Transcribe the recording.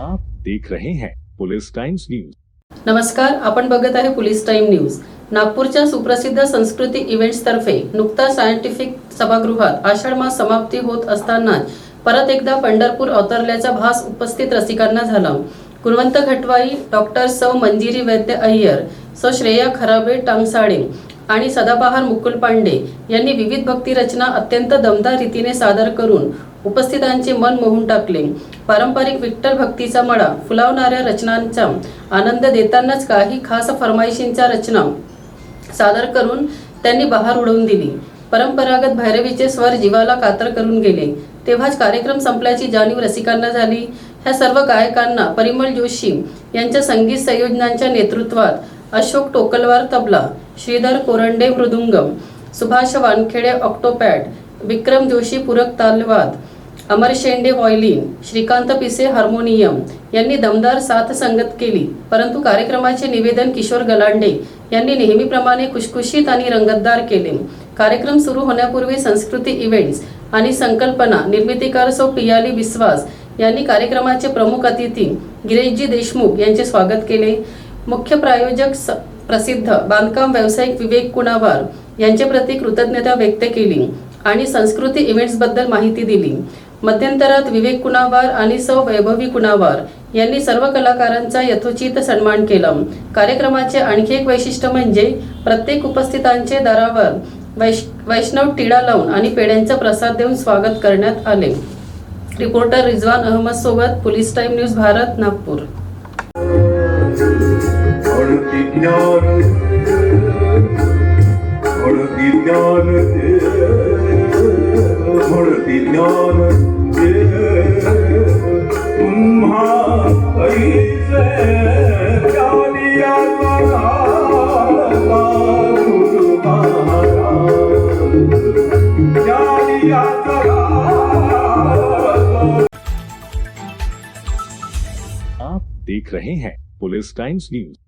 आप देख रहे हैं पुलिस टाइम्स न्यूज। नमस्कार आपण बघत आहे पुलिस टाइम न्यूज. नागपूरच्या सुप्रसिद्ध संस्कृती इव्हेंट्स तर्फे नुकता सायंटिफिक सभागृहात आषाढ मास समाप्ती होत असताना परत एकदा पंढरपूर अवतरल्याचा भास उपस्थित रसिकांना झाला. गुणवंत घटवाई डॉक्टर सौ मंजिरी वैद्य अय्यर सौ श्रेया खराबे टांगसाळे आणि सदाबहार मुकुल पांडे यांनी विविध भक्ती रचना अत्यंत दमदार रीतीने सादर करून उपस्थितांचे मन मोहून टाकले. पारंपरिक विठ्ठल भक्तीचा मळा फुलावणाऱ्या रचनांचा आनंद देतानाच काही खास फरमाईशींच्या रचना सादर करून त्यांनी बहार उडवून दिली. परंपरागत भैरवीचे स्वर जीवाला कातर करून गेले. तेव्हाच कार्यक्रम संपल्याची जाणीव रसिकांना झाली. ह्या सर्व गायकांना परिमल जोशी यांच्या संगीत संयोजनांच्या नेतृत्वात अशोक टोकलवार तबला श्रीधर कोरंडे मृदुंगम सुभाष वानखेडे ऑक्टोपॅड विक्रम जोशी पूरक तालवाद अमर शेंडे व्हायलिन श्रीकांत पिसे हार्मोनियम यांनी दमदार साथ संगत केली. परंतु कार्यक्रमाचे निवेदन किशोर गलांडे यांनी नेहमीप्रमाणे खुशखुशीत आणि रंगतदार केले. कार्यक्रम सुरू होण्यापूर्वी संस्कृती इव्हेंट्स आणि संकल्पना निर्मितीकार सौ पियाली विश्वास यांनी कार्यक्रमाचे प्रमुख अतिथी गिरीशजी देशमुख यांचे स्वागत केले. मुख्य प्रायोजक स- प्रसिद्ध बांधकाम व्यावसायिक विवेक कुणावार यांचे प्रती कृतज्ञता व्यक्त केली आणि संस्कृती इव्हेंट्सबद्दल माहिती दिली. मध्यंतरात विवेक कुणावार आणि सौ वैभवी कुणावार यांनी सर्व कलाकारांचा यथोचित सन्मान केला. कार्यक्रमाचे आणखी एक वैशिष्ट्य म्हणजे प्रत्येक उपस्थितांचे दारावर वैश वैष्णव टिळा लावून आणि पेढ्यांचा प्रसाद देऊन स्वागत करण्यात आले. रिपोर्टर रिजवान अहमद सोबत police time news Bharat Nagpur. आप देख रहे हैं पुलिस टाइम्स न्यूज़।